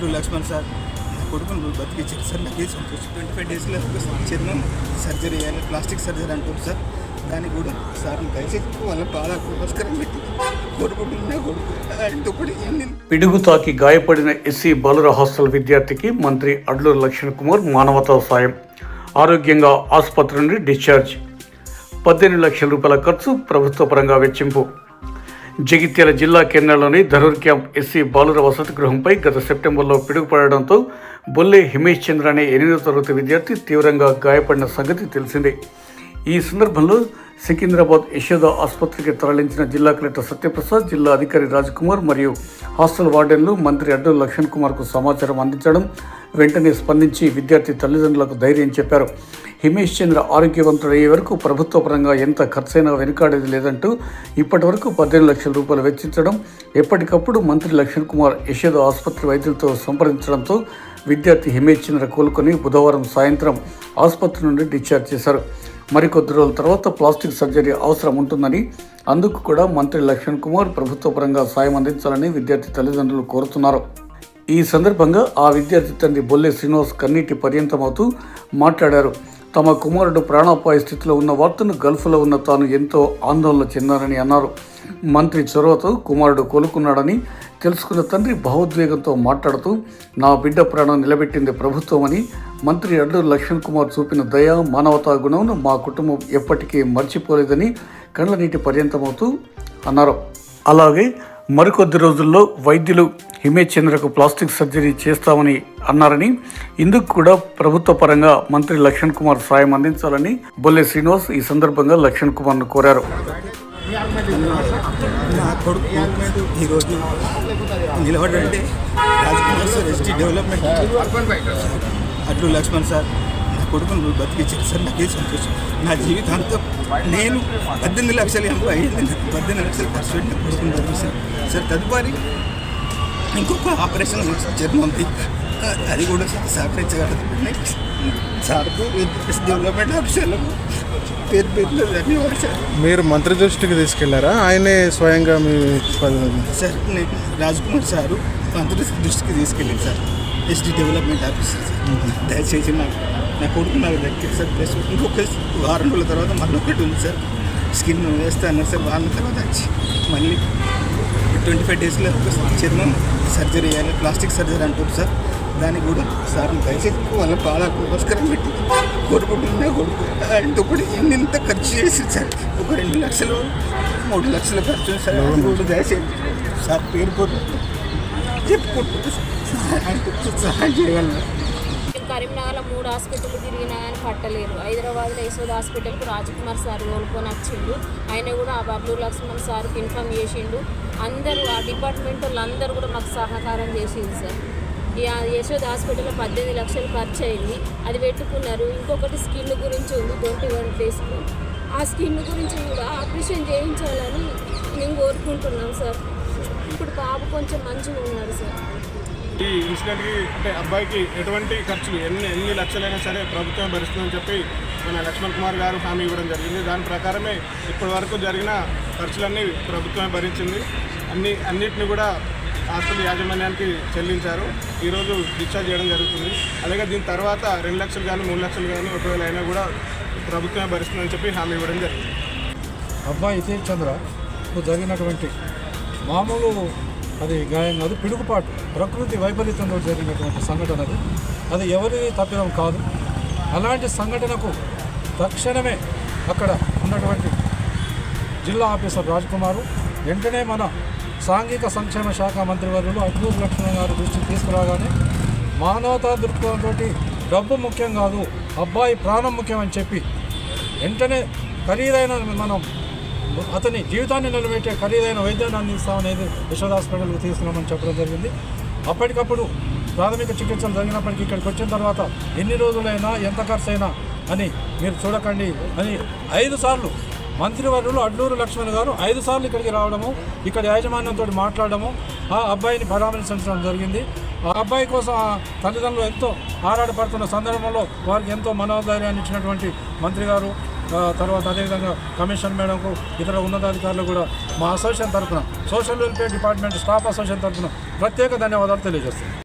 అట్లు లక్ష్మణ్ సార్ నా కొడుకును బతికించారు సార్ నాకు సంతోషం. ట్వంటీ ఫైవ్ డేస్లో చిన్న సర్జరీ చేయాలి ప్లాస్టిక్ సర్జరీ అంటారు సార్. దానికి కూడా సార్ దయచేసి వాళ్ళ బాధ నమస్కారం పెట్టి పిడుగు తాకి గాయపడిన ఎస్సీ బాలుర హాస్టల్ విద్యార్థికి మంత్రి అడ్లూరు లక్ష్మణ్ కుమార్ మానవతా సాయం. ఆరోగ్యంగా ఆసుపత్రి నుండి డిశ్చార్జ్. పద్దెనిమిది లక్షల రూపాయల ఖర్చు ప్రభుత్వ పరంగా వెచ్చింపు. జగిత్యాల జిల్లా కేంద్రంలోని ధరూర్ క్యాంప్ ఎస్సీ బాలుర వసతి గృహంపై గత సెప్టెంబర్లో పిడుగుపడడంతో బొల్లే హిమేష్ చంద్ర అనే ఎనిమిదో తరగతి విద్యార్థి తీవ్రంగా గాయపడిన సంగతి తెలిసిందే. ఈ సందర్భంలో సికింద్రాబాద్ యశోద ఆసుపత్రికి తరలించిన జిల్లా కలెక్టర్ సత్యప్రసాద్ జిల్లా అధికారి రాజ్కుమార్ మరియు హాస్టల్ వార్డెన్లు మంత్రి అడ్డు లక్ష్మణ్ కుమార్కు సమాచారం అందించడం వెంటనే స్పందించి విద్యార్థి తల్లిదండ్రులకు ధైర్యం చెప్పారు. హిమేష్ చంద్ర ఆరోగ్యవంతుడయ్యే వరకు ప్రభుత్వ పరంగా ఎంత ఖర్చైనా వెనుకాడేది లేదంటూ ఇప్పటి వరకు పద్దెనిమిది లక్షల రూపాయలు వెచ్చించడం ఎప్పటికప్పుడు మంత్రి లక్ష్మణ్ కుమార్ యశోద ఆసుపత్రి వైద్యులతో సంప్రదించడంతో విద్యార్థి హిమేష్ చంద్ర కోలుకొని బుధవారం సాయంత్రం ఆసుపత్రి నుండి డిశ్చార్జ్ చేశారు. మరికొద్ది రోజుల తర్వాత ప్లాస్టిక్ సర్జరీ అవసరం ఉంటుందని అందుకు కూడా మంత్రి లక్ష్మణ్ కుమార్ ప్రభుత్వ పరంగా సాయం అందించాలని విద్యార్థి తల్లిదండ్రులు కోరుతున్నారు. ఈ సందర్భంగా ఆ విద్యార్థి తండ్రి బొల్లె శ్రీనివాస్ కన్నీటి పర్యంతమవుతూ మాట్లాడారు. తమ కుమారుడు ప్రాణాపాయ స్థితిలో ఉన్న వార్తను గల్ఫ్లో ఉన్న తాను ఎంతో ఆందోళన చెందానని అన్నారు. మంత్రి చొరవతో కుమారుడు కోలుకున్నాడని తెలుసుకున్న తండ్రి భావోద్వేగంతో మాట్లాడుతూ నా బిడ్డ ప్రాణం నిలబెట్టింది ప్రభుత్వమని మంత్రి అడ్లూరు లక్ష్మణ్ కుమార్ చూపిన దయ మానవతా గుణంను మా కుటుంబం ఎప్పటికీ మర్చిపోలేదని కళ్ళనీటి పర్యంతమవుతూ అన్నారు. అలాగే మరికొద్ది రోజుల్లో వైద్యులు హిమేష్ చంద్రకు ప్లాస్టిక్ సర్జరీ చేస్తామని అన్నారని ఇందుకు కూడా ప్రభుత్వ పరంగా మంత్రి లక్ష్మణ్ కుమార్ సాయం అందించాలని బొల్లె శ్రీనివాస్ ఈ సందర్భంగా లక్ష్మణ్ కుమార్ను కోరారు. నా కొడుకు ఈరోజు నిలబడంటే డెవలప్మెంట్. అట్లు లక్ష్మణ్ సార్ నా కొడుకును బతికించారు సార్ నాకే సంతోషం. నా జీవితాంతం నేను పద్దెనిమిది లక్షలు ఎంతో అయ్యింది నాకు పద్దెనిమిది లక్షలు ఖర్చు పెట్టిన కొడుకుని బతికించాను సార్ తదుపరి ఇంకొక ఆపరేషన్ చర్మంది అది కూడా సహకరించగలదు. సార్కు డెవలప్మెంట్ ఆఫీసర్లకు పేరు పేరు ధన్యవాదాలు సార్. మీరు మంత్రి దృష్టికి తీసుకెళ్ళారా? ఆయనే స్వయంగా మీ సార్ నేను రాజ్కుమార్ సారు మంత్రి దృష్టికి తీసుకెళ్ళింది sir. SD development officer sir దయచేసి నాకు నా కొడుకు నాకు దగ్గర సార్ ప్లస్ ఇంకొక వారం రోజుల తర్వాత మళ్ళీ ఒకటి ఉంది సార్ స్కిన్ వేస్తా అన్నారు సార్ వారం తర్వాత వచ్చి మళ్ళీ ట్వంటీ ఫైవ్ డేస్లో చర్మం సర్జరీ చేయాలి ప్లాస్టిక్ సర్జరీ అంటారు సార్ దానికి కూడా సార్ దయచేసి వాళ్ళ బాధ నమస్కారం పెట్టి కొడుకుంటున్నా కొడుకు ఆయనతో కూడా ఎన్నింత ఖర్చు చేసి సార్ ఒక రెండు లక్షలు మూడు లక్షలు ఖర్చు సార్ దయచేసి సార్ పేరు పోతే చెప్పుకుంటూ ఆయనకు సహాయం చేయగలను కరీంనగర్లో మూడు హాస్పిటల్ తిరిగినా కానీ పట్టలేరు హైదరాబాద్లో యశోద్ హాస్పిటల్కు రాజకుమార్ సార్ కోలుకొని వచ్చిండు. ఆయన కూడా ఆ బబ్లూరు లక్ష్మణ్ సార్కి ఇన్ఫామ్ చేసిండు. అందరూ ఆ డిపార్ట్మెంట్ వాళ్ళు అందరూ కూడా మాకు సహకారం చేసింది సార్. ఈ యశోద్ హాస్పిటల్లో పద్దెనిమిది లక్షలు ఖర్చు అయింది. అది పెట్టుకున్నారు. ఇంకొకటి స్కిన్ గురించి ఉంది. ట్వంటీ వన్ డేస్కి ఆ స్కిన్ గురించి కూడా ఆపరేషన్ చేయించాలని మేము కోరుకుంటున్నాం సార్. ఇప్పుడు బాబు కొంచెం మంచిగా ఉన్నాడు సార్. ఈ ఇన్సిడెంట్కి అంటే అబ్బాయికి ఎటువంటి ఖర్చులు ఎన్ని ఎన్ని లక్షలైనా సరే ప్రభుత్వం భరిస్తుందని చెప్పి మన లక్ష్మణ్ కుమార్ గారు హామీ ఇవ్వడం జరిగింది. దాని ప్రకారమే ఇప్పటి వరకు జరిగిన ఖర్చులన్నీ ప్రభుత్వమే భరించింది. అన్ని అన్నిటిని కూడా హాస్పిటల్ యాజమాన్యానికి చెల్లించారు. ఈరోజు డిశ్చార్జ్ చేయడం జరుగుతుంది. అలాగే దీని తర్వాత రెండు లక్షలు కానీ మూడు లక్షలు కానీ ఒకవేళ అయినా కూడా ప్రభుత్వమే భరిస్తుందని చెప్పి హామీ ఇవ్వడం జరిగింది. అబ్బాయి చంద్ర జరిగినటువంటి మామూలు అది గాయం కాదు పిడుగుపాటు. ప్రకృతి వైపరీత్యంలో జరిగినటువంటి సంఘటన అది. అది ఎవరి తప్పిదం కాదు. అలాంటి సంఘటనకు తక్షణమే అక్కడ ఉన్నటువంటి జిల్లా ఆఫీసర్ రాజ్కుమారు వెంటనే మన సాంఘిక సంక్షేమ శాఖ మంత్రివర్యులు అట్లూరు లక్ష్మణ్ గారి దృష్టికి తీసుకురాగానే మానవతా దృక్పథంతో డబ్బు ముఖ్యం కాదు అబ్బాయి ప్రాణం ముఖ్యం అని చెప్పి వెంటనే ఖరీదైన మనం అతని జీవితాన్ని నిలబెట్టే ఖరీదైన వైద్యాన్ని అందిస్తామనేది యశోద హాస్పిటల్కి తీసుకున్నామని చెప్పడం జరిగింది. అప్పటికప్పుడు ప్రాథమిక చికిత్సలు జరిగినప్పటికీ ఇక్కడికి వచ్చిన తర్వాత ఎన్ని రోజులైనా ఎంత ఖర్చైనా అని మీరు చూడకండి అని ఐదు సార్లు మంత్రివర్యులు అడ్లూరు లక్ష్మణ్ గారు ఐదు సార్లు ఇక్కడికి రావడము ఇక్కడ యాజమాన్యంతో మాట్లాడడము ఆ అబ్బాయిని పరామర్శించడం జరిగింది. ఆ అబ్బాయి కోసం ఆ తల్లిదండ్రులు ఎంతో ఆరాటపడుతున్న సందర్భంలో వారికి ఎంతో మనోధైర్యాన్ని ఇచ్చినటువంటి మంత్రి గారు తర్వాత అదేవిధంగా కమిషన్ మేడంకు ఇతర ఉన్నతాధికారులు కూడా మా అసోసియేషన్ తరఫున social welfare department staff association తరఫున ప్రత్యేక ధన్యవాదాలు తెలియజేస్తున్నాను